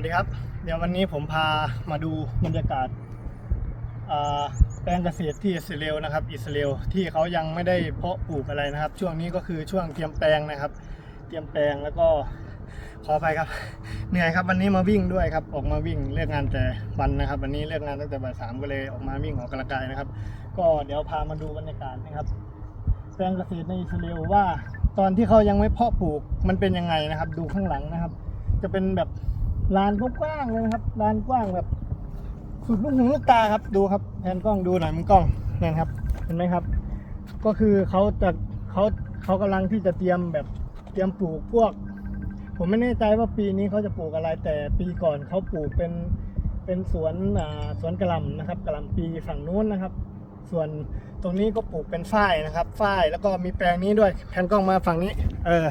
วัสดีครับ เดี๋ยววันนี้ผมพามาดูบรรยากาศาแปลงเกษตรที่อิสราเอลนะครับ อิสราเอลที่เขายังไม่ได้เพาะปลูกอะไรนะครับ ช่วงนี้ก็คือช่วงเตรียมแปลงนะครับ เตรียมแปลงแล้วก็ขออภัยครับ เหนื่อยครับวันนี้มาวิ่งด้วยครับ ออกมาวิ่งเลิกงานแต่วันนะครับ วันนี้เลิกงานตั้งแต่บ่ายสามก็เลยออกมาวิ่งออกกำลังกายนะครับ ก็เดี๋ยวพามาดูบรรยากาศนะครับ แปลงเกษตรในอิสราเอลว่า ตอนที่เขายังไม่เพาะปลูกมันเป็นยังไงนะครับ ดูข้างหลังนะครับ จะเป็นแบบ ลานกว้างเลยนะครับลานกว้างแบบสุดลูกหูลูกตาครับดูครับแผนกล้องดูหน่อยมันกล้องนี่ยครับ เห็นไหมครับ ก็คือเขาจะเขาเขากำลังที่จะเตรียมแบบเตรียมปลูกพวก ผมไม่แน่ใจว่าปีนี้เขาจะปลูกอะไรแต่ปีก่อนเขาปลูกเป็นเป็นสวนอ่าสวนกระหลำนะครับกระหลำปีฝั่งนู้นนะครับ ส่วนตรงนี้ก็ปลูกเป็นฝ้ายนะครับฝ้ายแล้วก็มีแปลงนี้ด้วยแผนกล้องมาฝั่งนี้ เออ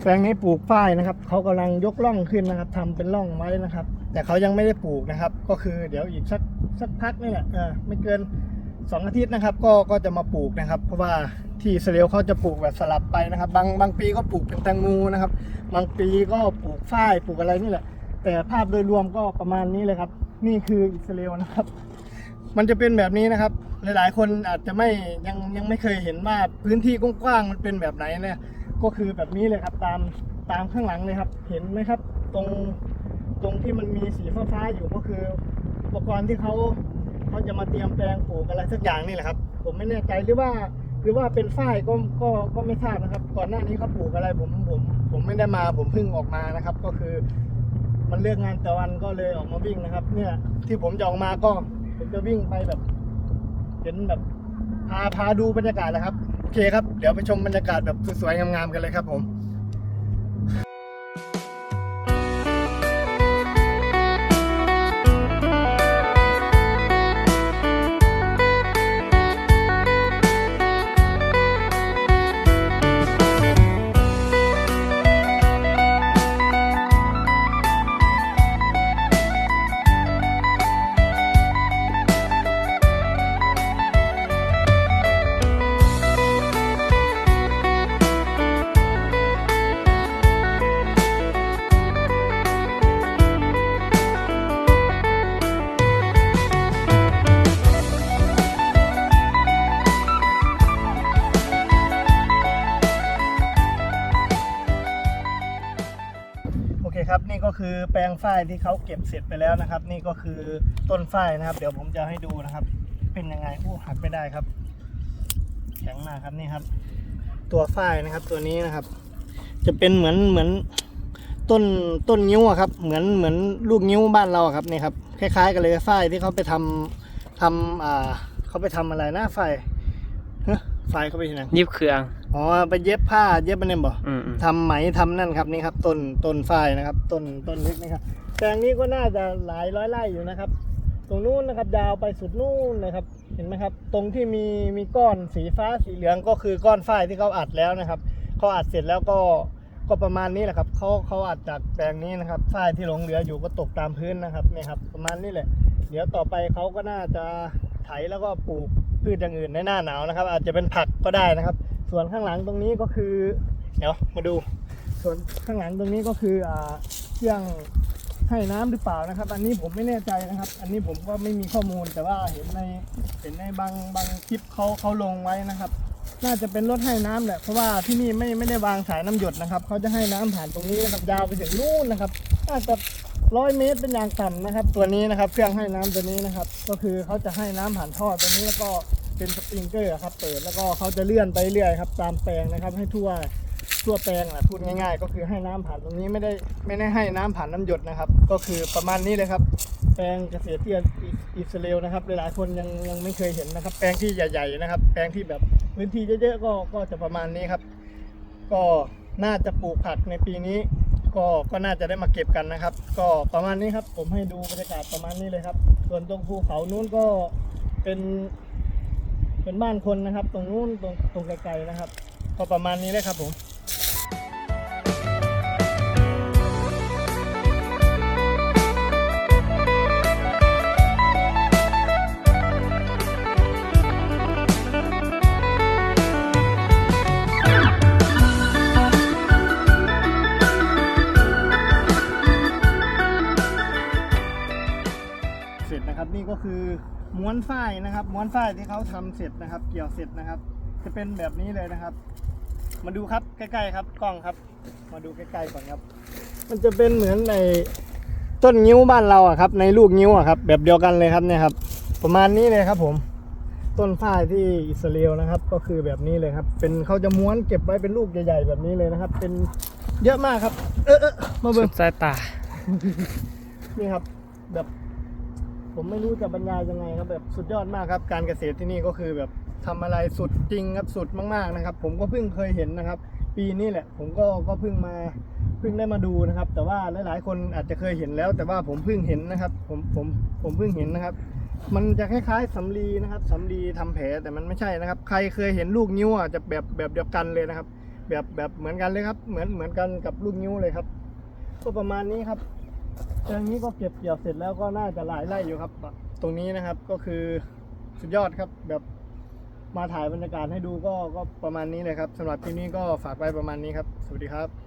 แปลงนี้ปลูกฝ้ายนะครับเขากำลังยกร่องขึ้นนะครับทำเป็นร่องไว้นะครับ แต่เขายังไม่ได้ปลูกนะครับ ก็คือเดี๋ยวอีกสักสักพักนี่แหละเออไม่เกินสองอาทิตย์นะครับ ก็ก็จะมาปลูกนะครับ เพราะว่าที่อิสราเอลเขาจะปลูกแบบสลับไปนะครับ บางบางปีก็ปลูกเป็นแตงโมนะครับ บางปีก็ปลูกฝ้ายปลูกอะไรนี่แหละ แต่ภาพโดยรวมก็ประมาณนี้เลยครับ นี่คืออิสราเอลนะครับ มันจะเป็นแบบนี้นะครับ หลายๆ คนอาจจะไม่ยังยังไม่เคยเห็นว่าพื้นที่กว้างๆมันเป็นแบบไหนเนี่ย ก็คือแบบนี้เลยครับตามตามข้างหลังเลยครับ เห็นไหมครับ ตรงตรงที่มันมีสีฟ้าๆอยู่ก็คือ อุปกรณ์ที่เขาเขาจะมาเตรียมแปลงปลูกอะไรสักอย่างนี่แหละครับ ผมไม่แน่ใจหรือว่าหรือว่าเป็นฝ้ายก็ก็ก็ไม่ทราบนะครับ ก่อนหน้านี้เขาปลูกอะไรผมผม ผมไม่ได้มาผมเพิ่งออกมานะครับ ก็คือ มันเลือกงานแต่วันก็เลยออกมาวิ่งนะครับ เนี่ยที่ผมจะออกมาก็ผมจะวิ่งไปแบบ เห็นแบบพาพาดูบรรยากาศนะครับ เคครับ เดี๋ยวไปชมบรรยากาศแบบสวยๆงามๆกันเลยครับผม เคครับนี่ก็คือแปลงฝ้ายที่เขาเก็บเสร็จไปแล้วนะครับ นี่ก็คือต้นฝ้ายนะครับ เดี๋ยวผมจะให้ดูนะครับ เป็นยังไงโอ้หักไม่ได้ครับ แข็งมากครับนี่ครับ ตัวฝ้ายนะครับตัวนี้นะครับ จะเป็นเหมือนเหมือนต้นต้นนิ้วอะครับ เหมือนเหมือนลูกนิ้วบ้านเราอะครับนี่ครับคล้ายๆ กันเลยฝ้ายที่เขาไปทำทำอ่าเขาไปทำอะไรนะฝ้ายเฮ้ยฝ้ายเขาไปที่ไหนยิบเครือง อ๋อไปเย็บผ้าเย็บมันเนี่ยบ่อืมอืมทำไหมทำนั่นครับนี่ครับต้นต้นฝ้ายนะครับต้นต้นเล็กนะครับแปลงนี้ก็น่าจะหลายร้อยไร่อยู่นะครับ ตรงนู้นนะครับยาวไปสุดนู่นนะครับ เห็นไหมครับ ตรงที่มีมีก้อนสีฟ้าสีเหลืองก็คือก้อนฝ้ายที่เขาอัดแล้วนะครับเขาอัดเสร็จแล้วก็ก็ประมาณนี้แหละครับเขาเขาอัดจากแปลงนี้นะครับฝ้ายที่หลงเหลืออยู่ก็ตกตามพื้นนะครับเนี่ยครับ ประมาณนี้แหละ เดี๋ยวต่อไปเขาก็น่าจะไถแล้วก็ปลูกพืชอย่างอื่นในหน้าหนาวนะครับ อาจจะเป็นผักก็ได้นะครับ ส่วนข้างหลังตรงนี้ก็คือ เดี๋ยวมาดู ส่วนข้างหลังตรงนี้ก็คืออ่าเครื่องให้น้ำหรือเปล่านะครับ อันนี้ผมไม่แน่ใจนะครับ อันนี้ผมก็ไม่มีข้อมูลแต่ว่าเห็นในเห็นในบางบางคลิปเขาเขาลงไว้นะครับ น่าจะเป็นรถให้น้ำแหละเพราะว่าที่นี่ไม่ไม่ได้วางสายน้ำหยดนะครับเขาจะให้น้ำผ่านตรงนี้นะครับยาวไปถึงนู่นนะครับน่าจะร้อยเมตรเป็นอย่างต่ำนะครับ ตัวนี้นะครับ เครื่องให้น้ำตัวนี้นะครับ ก็คือเขาจะให้น้ำผ่านท่อตัวนี้แล้วก็ เป็นสปริงเกอร์ครับเปิดแล้วก็เขาจะเลื่อนไปเรื่อยครับ ตามแปลงนะครับ ให้ทั่วทั่วแปลงนะพูดง่ายๆ ก็คือให้น้ำผ่านตรงนี้ไม่ได้ไม่ได้ให้น้ำผ่านน้ำหยดนะครับ ก็คือประมาณนี้เลยครับ แปลงเกษตรที่อิสราเอลนะครับ หลายๆคนยังยังไม่เคยเห็นนะครับ แปลงที่ใหญ่ๆนะครับ แปลงที่แบบพื้นที่เยอะๆก็ก็จะประมาณนี้ครับ ก็น่าจะปลูกผักในปีนี้ ก็ก็น่าจะได้มาเก็บกันนะครับ ก็ประมาณนี้ครับ ผมให้ดูบรรยากาศประมาณนี้เลยครับ ส่วนตรงภูเขานู้นก็เป็น เป็นบ้านคนนะครับ ตรงนู้นตรงตรงไกลๆนะครับ ก็ประมาณนี้เลยครับผมเสร็จนะครับนี่ก็คือ ม้วนฝ้ายนะครับ ม้วนฝ้ายที่เขาทำเสร็จนะครับ เกี่ยวเสร็จนะครับ จะเป็นแบบนี้เลยนะครับ มาดูครับใกล้ๆครับกล้องครับ มาดูใกล้ๆก่อนครับ มันจะเป็นเหมือนในต้นงิ้วบ้านเราอะครับ ในลูกงิ้วอะครับ แบบเดียวกันเลยครับเนี่ยครับ ประมาณนี้เลยครับ ผม ต้นฝ้ายที่อิสราเอลนะครับ ก็คือแบบนี้เลยครับ เป็นเขาจะม้วนเก็บไว้เป็นลูกใหญ่ๆแบบนี้เลยนะครับ เป็นเยอะมากครับ เออเออมาเบิ่สุงดสายตานี่ครับแบบ ผมไม่รู้จะบรรยายยังไงครับแบบสุดยอดมากครับ การเกษตรที่นี่ก็คือแบบทำอะไรสุดจริงครับสุดมากๆนะครับ ผมก็เพิ่งเคยเห็นนะครับ ปีนี้แหละ ผมก็ก็เพิ่งมาเพิ่งได้มาดูนะครับ แต่ว่าหลายๆ คนอาจจะเคยเห็นแล้ว แต่ว่าผมเพิ่งเห็นนะครับ ผมผมผมเพิ่งเห็นนะครับ มันจะคล้ายๆสำลีนะครับสำลีทำแผลแต่มันไม่ใช่นะครับ ใครเคยเห็นลูกนิ้วอะจะแบบแบบเดียวกันเลยนะครับ แบบแบบเหมือนกันเลยครับ เหมือนเหมือนกันกับลูกนิ้วเลยครับก็ประมาณนี้ครับ ตรงนี้ก็เก็บเกี่ยวเสร็จแล้วก็น่าจะหลายไร่อยู่ครับ ตรงนี้นะครับก็คือสุดยอดครับแบบมาถ่ายบรรยากาศให้ดูก็ก็ประมาณนี้เลยครับสำหรับที่นี้ก็ฝากไว้ประมาณนี้ครับ สวัสดีครับ